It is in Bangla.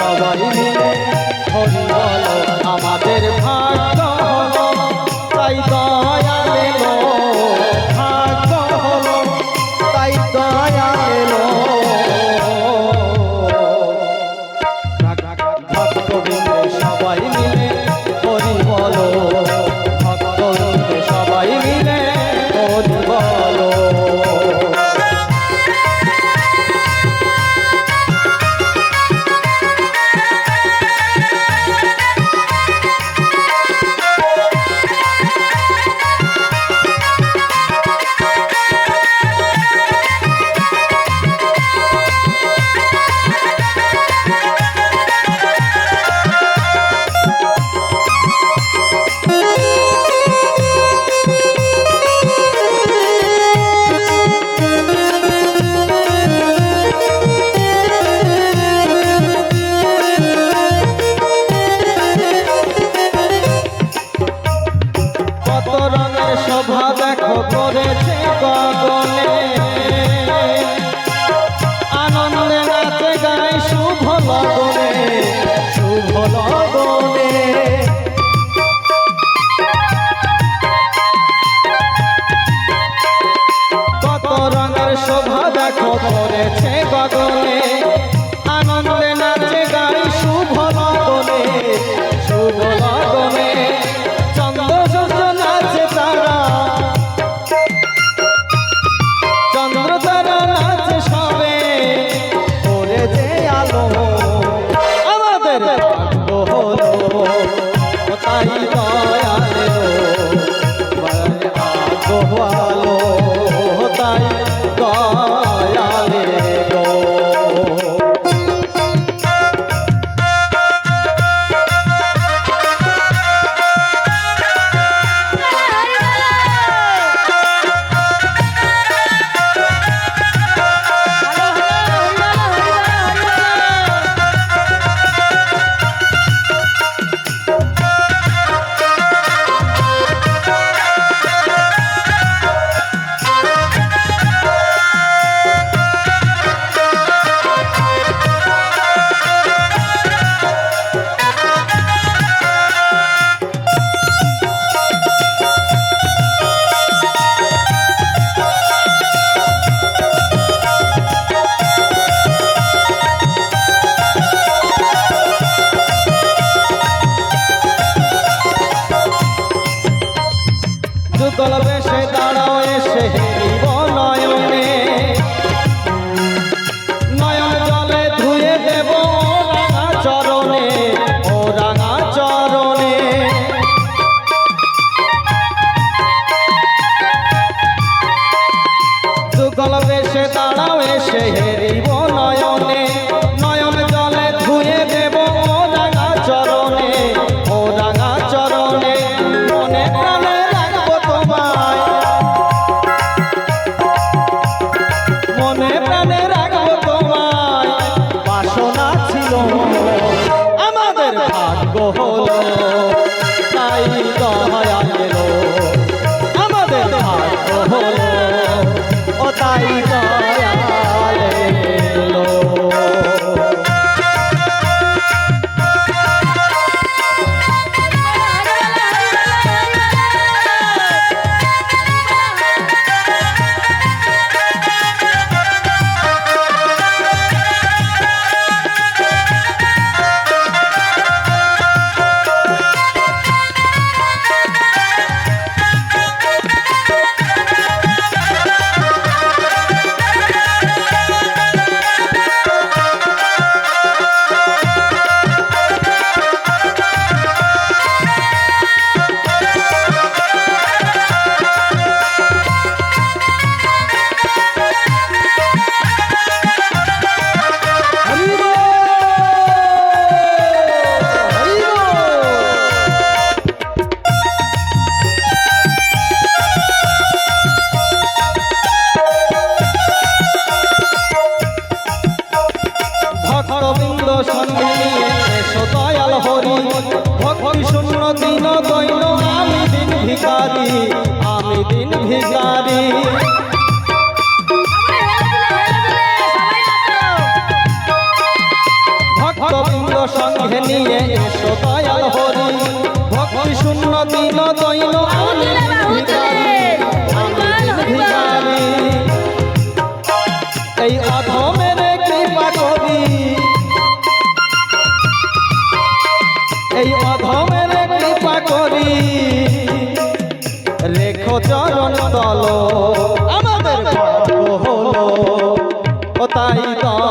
Havai love. যুগল বেশে দাঁড়াও। নিয়ে এসো দয়াল হরি। ভক্তি শূন্য দিন দৈন এই অধমের কৃপা করি। এই অধমের কৃপা করি। রেখো চরণ তল। আমাদের হলো। তাই তল